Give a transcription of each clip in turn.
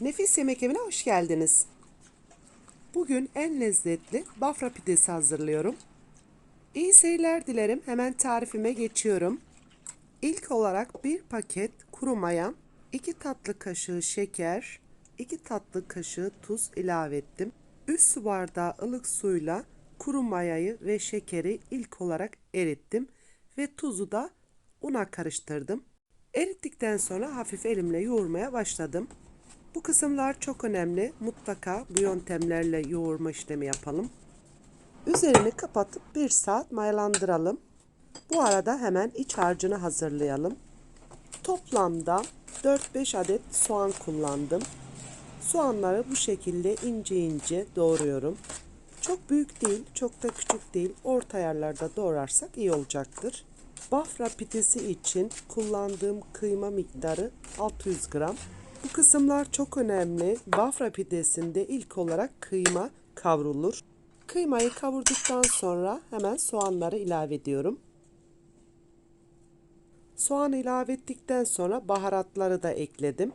Nefis Yemek Evi'ne hoş geldiniz. Bugün en lezzetli bafra pidesi hazırlıyorum. İyi seyirler dilerim. Hemen tarifime geçiyorum. İlk olarak bir paket kuru maya, 2 tatlı kaşığı şeker, 2 tatlı kaşığı tuz ilave ettim. 3 su bardağı ılık suyla kuru mayayı ve şekeri ilk olarak erittim ve tuzu da una karıştırdım. Erittikten sonra hafif elimle yoğurmaya başladım. Bu kısımlar çok önemli. Mutlaka bu yöntemlerle yoğurma işlemi yapalım. Üzerini kapatıp 1 saat mayalandıralım. Bu arada hemen iç harcını hazırlayalım. Toplamda 4-5 adet soğan kullandım. Soğanları bu şekilde ince ince doğruyorum. Çok büyük değil, çok da küçük değil. Orta ayarlarda doğrarsak iyi olacaktır. Bafra pidesi için kullandığım kıyma miktarı 600 gram. Bu kısımlar çok önemli. Bafra pidesinde ilk olarak kıyma kavrulur. Kıymayı kavurduktan sonra hemen soğanları ilave ediyorum. Soğan ilave ettikten sonra baharatları da ekledim.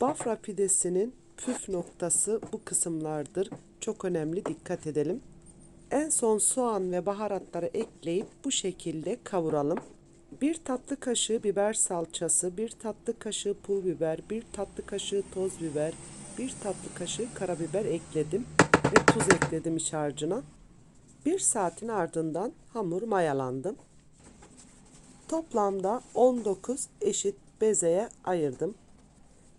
Bafra pidesinin püf noktası bu kısımlardır. Çok önemli dikkat edelim. En son soğan ve baharatları ekleyip bu şekilde kavuralım. Bir tatlı kaşığı biber salçası, bir tatlı kaşığı pul biber, bir tatlı kaşığı toz biber, bir tatlı kaşığı karabiber ekledim ve tuz ekledim iç harcına. Bir saatin ardından hamur mayalandı. Toplamda 19 eşit bezeye ayırdım.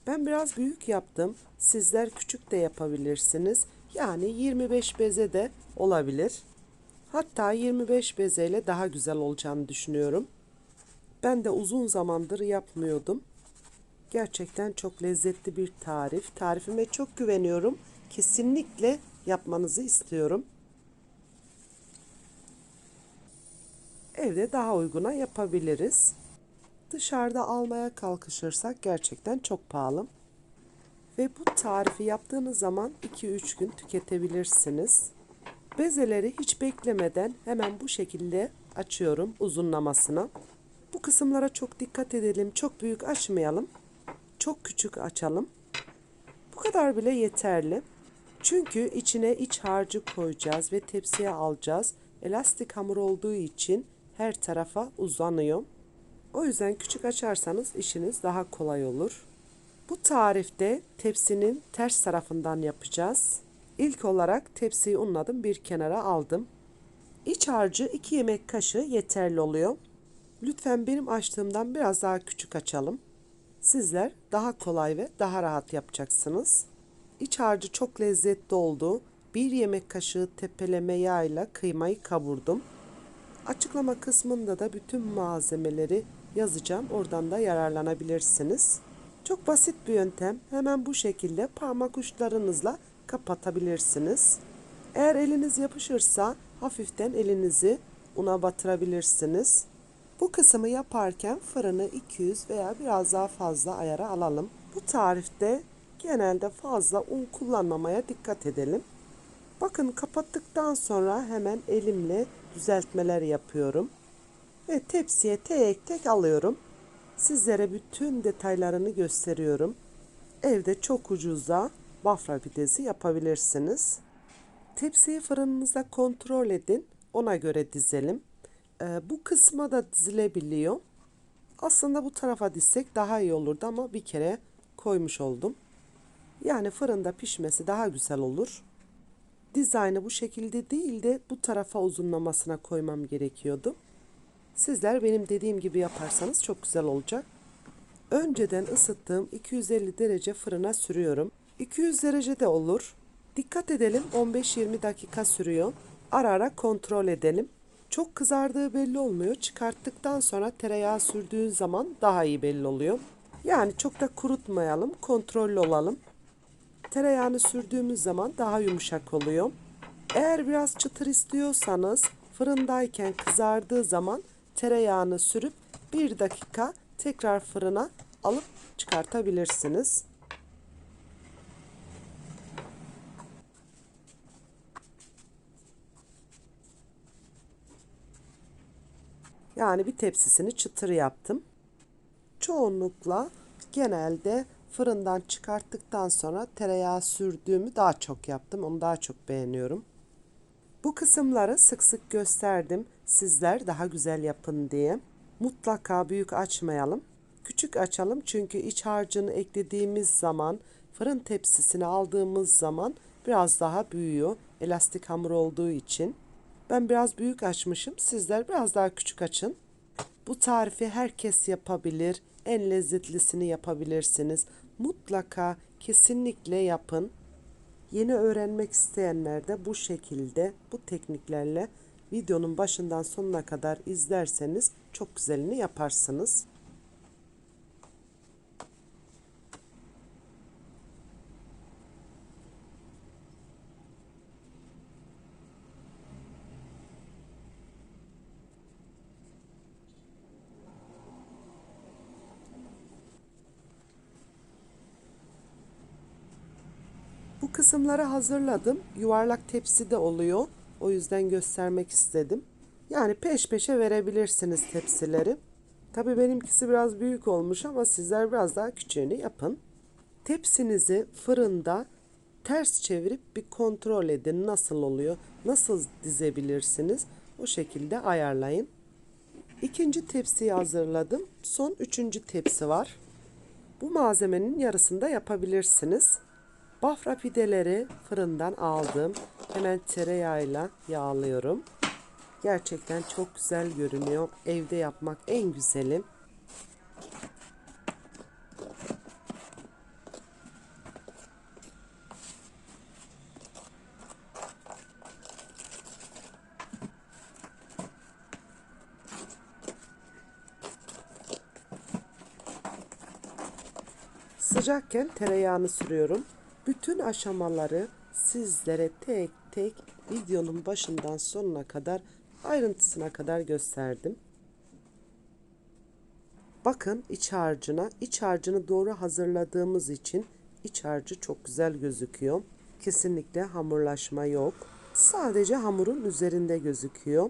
Ben biraz büyük yaptım. Sizler küçük de yapabilirsiniz. Yani 25 beze de olabilir. Hatta 25 bezeyle daha güzel olacağını düşünüyorum. Ben de uzun zamandır yapmıyordum. Gerçekten çok lezzetli bir tarif. Tarifime çok güveniyorum. Kesinlikle yapmanızı istiyorum. Evde daha uyguna yapabiliriz. Dışarıda almaya kalkışırsak gerçekten çok pahalı. Ve bu tarifi yaptığınız zaman 2-3 gün tüketebilirsiniz. Bezeleri hiç beklemeden hemen bu şekilde açıyorum uzunlamasına. Bu kısımlara çok dikkat edelim. Çok büyük açmayalım. Çok küçük açalım. Bu kadar bile yeterli. Çünkü içine iç harcı koyacağız ve tepsiye alacağız. Elastik hamur olduğu için her tarafa uzanıyor. O yüzden küçük açarsanız işiniz daha kolay olur. Bu tarifte tepsinin ters tarafından yapacağız. İlk olarak tepsiyi unladım bir kenara aldım. İç harcı 2 yemek kaşığı yeterli oluyor. Lütfen benim açtığımdan biraz daha küçük açalım. Sizler daha kolay ve daha rahat yapacaksınız. İç harcı çok lezzetli oldu. Bir yemek kaşığı tepeleme yağıyla kıymayı kavurdum. Açıklama kısmında da bütün malzemeleri yazacağım. Oradan da yararlanabilirsiniz. Çok basit bir yöntem. Hemen bu şekilde parmak uçlarınızla kapatabilirsiniz. Eğer eliniz yapışırsa hafiften elinizi una batırabilirsiniz. Bu kısmı yaparken fırını 200 veya biraz daha fazla ayara alalım. Bu tarifte genelde fazla un kullanmamaya dikkat edelim. Bakın kapattıktan sonra hemen elimle düzeltmeler yapıyorum. Ve tepsiye tek tek alıyorum. Sizlere bütün detaylarını gösteriyorum. Evde çok ucuza bafra pidesi yapabilirsiniz. Tepsiyi fırınınızda kontrol edin. Ona göre dizelim. Ee, bu kısma da dizilebiliyor. Aslında bu tarafa dizsek daha iyi olurdu ama bir kere koymuş oldum. Yani fırında pişmesi daha güzel olur. Dizaynı bu şekilde değil de bu tarafa uzunlamasına koymam gerekiyordu. Sizler benim dediğim gibi yaparsanız çok güzel olacak. Önceden ısıttığım 250 derece fırına sürüyorum. 200 derece de olur. Dikkat edelim 15-20 dakika sürüyor. Ara ara kontrol edelim. Çok kızardığı belli olmuyor. Çıkarttıktan sonra tereyağı sürdüğün zaman daha iyi belli oluyor. Yani çok da kurutmayalım, kontrollü olalım. Tereyağını sürdüğümüz zaman daha yumuşak oluyor. Eğer biraz çıtır istiyorsanız fırındayken kızardığı zaman tereyağını sürüp bir dakika tekrar fırına alıp çıkartabilirsiniz. Yani bir tepsisini çıtır yaptım. Çoğunlukla genelde Fırından çıkarttıktan sonra tereyağı sürdüğümü daha çok yaptım. Onu daha çok beğeniyorum. Bu kısımları sık sık gösterdim. Sizler daha güzel yapın diye. Mutlaka büyük açmayalım. Küçük açalım çünkü iç harcını eklediğimiz zaman fırın tepsisine aldığımız zaman biraz daha büyüyor. Elastik hamur olduğu için. Ben biraz büyük açmışım. Sizler biraz daha küçük açın. Bu tarifi herkes yapabilir. En lezzetlisini yapabilirsiniz. Mutlaka kesinlikle yapın. Yeni öğrenmek isteyenler de bu şekilde, bu tekniklerle videonun başından sonuna kadar izlerseniz çok güzelini yaparsınız. Bu kısımları hazırladım. Yuvarlak tepsi de oluyor. O yüzden göstermek istedim. Yani peş peşe verebilirsiniz tepsileri. Tabii benimkisi biraz büyük olmuş ama sizler biraz daha küçüğünü yapın. Tepsinizi fırında ters çevirip bir kontrol edin nasıl oluyor, nasıl dizebilirsiniz. O şekilde ayarlayın. İkinci tepsiyi hazırladım. Son üçüncü tepsi var. Bu malzemenin yarısında yapabilirsiniz. Bafra pideleri fırından aldım. Hemen tereyağıyla yağlıyorum. Gerçekten çok güzel görünüyor. Evde yapmak en güzeli. Sıcakken tereyağını sürüyorum. Bütün aşamaları sizlere tek tek videonun başından sonuna kadar ayrıntısına kadar gösterdim. Bakın iç harcına. İç harcını doğru hazırladığımız için iç harcı çok güzel gözüküyor. Kesinlikle hamurlaşma yok. Sadece hamurun üzerinde gözüküyor.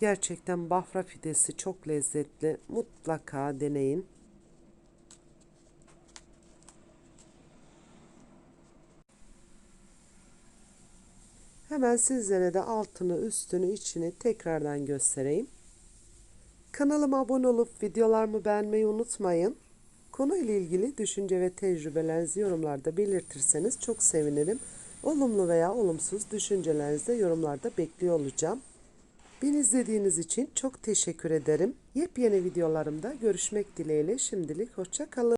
Gerçekten bafra pidesi çok lezzetli. Mutlaka deneyin. Hemen sizlere de altını, üstünü, içini tekrardan göstereyim. Kanalıma abone olup videolarımı beğenmeyi unutmayın. Konuyla ilgili düşünce ve tecrübelerinizi yorumlarda belirtirseniz çok sevinirim. Olumlu veya olumsuz düşüncelerinizi de yorumlarda bekliyor olacağım. Beni izlediğiniz için çok teşekkür ederim. Yepyeni videolarımda görüşmek dileğiyle şimdilik hoşça kalın.